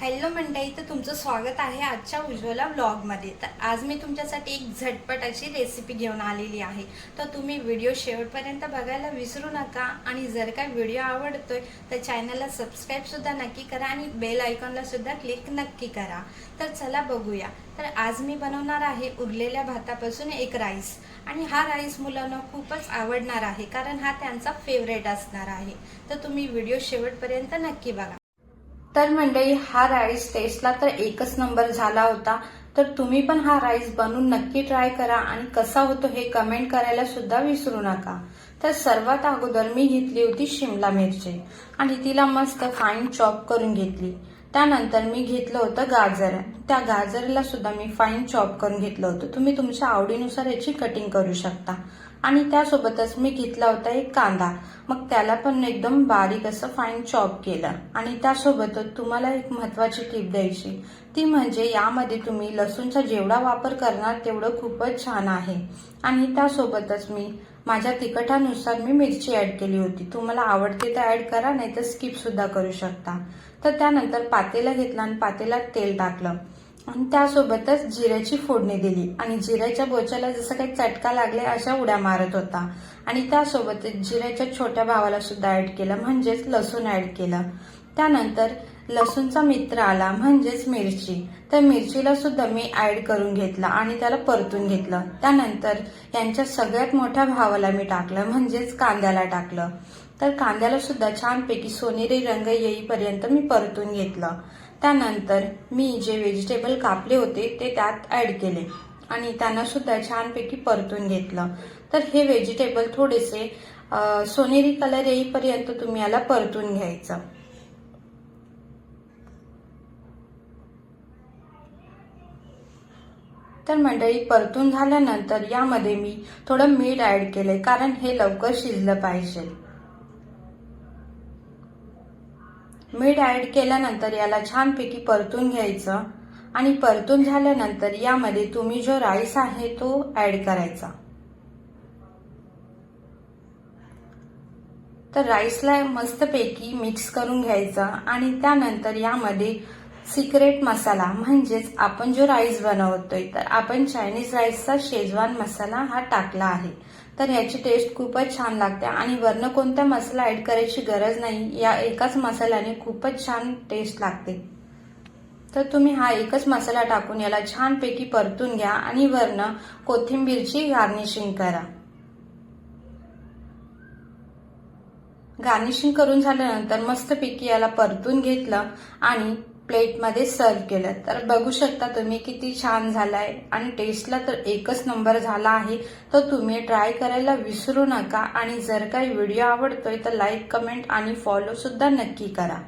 Hello मंडळी तर तुमचं स्वागत आहे आजच्या उज्ज्वला ब्लॉगमध्ये. तर आज मी तुमच्यासाठी एक झटपट अशी रेसिपी घेऊन आलेली आहे. तर तुम्ही व्हिडिओ शेवटपर्यंत बघायला विसरू नका आणि जर काय व्हिडिओ आवडतोय तर चॅनलला सबस्क्राईबसुद्धा नक्की करा आणि बेल आयकॉनलासुद्धा क्लिक नक्की करा. तर चला बघूया. तर आज मी बनवणार आहे उरलेल्या भातापासून एक राईस आणि हा राईस मुलांना खूपच आवडणार आहे कारण हा त्यांचा फेवरेट असणार आहे. तर तुम्ही व्हिडिओ शेवटपर्यंत नक्की बघा. तर मंडळी हा राईस टेस्टला तर एकच नंबर झाला होता. तर तुम्ही पण हा राईस बनवून नक्की ट्राय करा आणि कसा होतो हे कमेंट करायला सुद्धा विसरू नका. तर सर्वात अगोदर मी घेतली होती शिमला मिरची आणि तिला मस्त फाईन चॉप करून घेतली. त्यानंतर मी घेतलं होतं गाजर. त्या गाजरला सुद्धा मी फाईन चॉप करून घेतलं होतं. तुम्ही तुमच्या आवडीनुसार याची कटिंग करू शकता. आणि त्यासोबतच मी घेतला होता एक कांदा. मग त्याला पण एकदम बारीक असं फाईन चॉप केलं. आणि त्यासोबतच तुम्हाला एक महत्वाची टीप द्यायची. ती म्हणजे यामध्ये तुम्ही लसूणचा जेवढा वापर करणार तेवढं खूपच छान आहे. आणि त्यासोबतच मी माझ्या तिखटानुसार मी मिरची ऍड केली होती. तुम्हाला आवडते तर ऍड करा नाही तर स्किप सुद्धा करू शकता. तर त्यानंतर पातेला घेतला आणि पातेल्यात तेल टाकलं. आणि त्यासोबतच जिऱ्याची फोडणी दिली. आणि जिऱ्याच्या बोचाला जसं काही चटका लागले अशा उड्या मारत होता. आणि त्यासोबतच जिऱ्याच्या छोट्या भावाला सुद्धा ऍड केलं म्हणजेच लसूण ऍड केलं. त्यानंतर लसूणचा मित्र आला म्हणजेच मिरची. तर मिरचीला सुद्धा मी ऍड करून घेतला आणि त्याला परतून घेतलं. त्यानंतर यांच्या सगळ्यात मोठ्या भावाला मी टाकलं म्हणजेच कांद्याला टाकलं. तर कांद्याला सुद्धा छानपैकी सोनेरी रंग येईपर्यंत मी परतून घेतलं. त्यानंतर मी जे व्हेजिटेबल कापले होते ते त्यात ॲड केले. आणि त्यांना सुद्धा छानपैकी परतून घेतलं. तर हे व्हेजिटेबल थोडेसे सोनेरी कलर येईपर्यंत तुम्ही याला परतून घ्यायचं. तर मंडळी परतून झाल्यानंतर यामध्ये मी थोडं मीठ ॲड केले कारण हे लवकर शिजलं पाहिजे. मीठ ॲड केल्यानंतर याला छानपैकी परतून घ्यायचं आणि परतून झाल्यानंतर यामध्ये तुम्ही जो राईस आहे तो ॲड करायचा. तर राईसला मस्तपैकी मिक्स करून घ्यायचा आणि त्यानंतर यामध्ये सिक्रेट मसाला म्हणजेच आपण जो राईस बनवतोय तर आपण चायनीज राईसचा शेजवान मसाला हा टाकला आहे. तर याची टेस्ट खूपच छान लागते आणि वरनं कोणता मसाला ऍड करायची गरज नाही या एकाच मसाल्याने खूपच छान टेस्ट लागते. तर तुम्ही हा एकच मसाला टाकून याला छानपैकी परतून घ्या आणि वरनं कोथिंबीरची गार्निशिंग करा. गार्निशिंग करून झाल्यानंतर मस्तपैकी याला परतून घेतलं आणि प्लेटमध्ये सर्व केलं. तर बघू शकता तुम्ही किती छान झालाय. आणि टेस्टला तर एकच नंबर झाला आहे. तर तुम्ही ट्राय करायला विसरू नका. आणि जर काही व्हिडिओ आवडतोय तर लाईक कमेंट आणि फॉलो सुद्धा नक्की करा.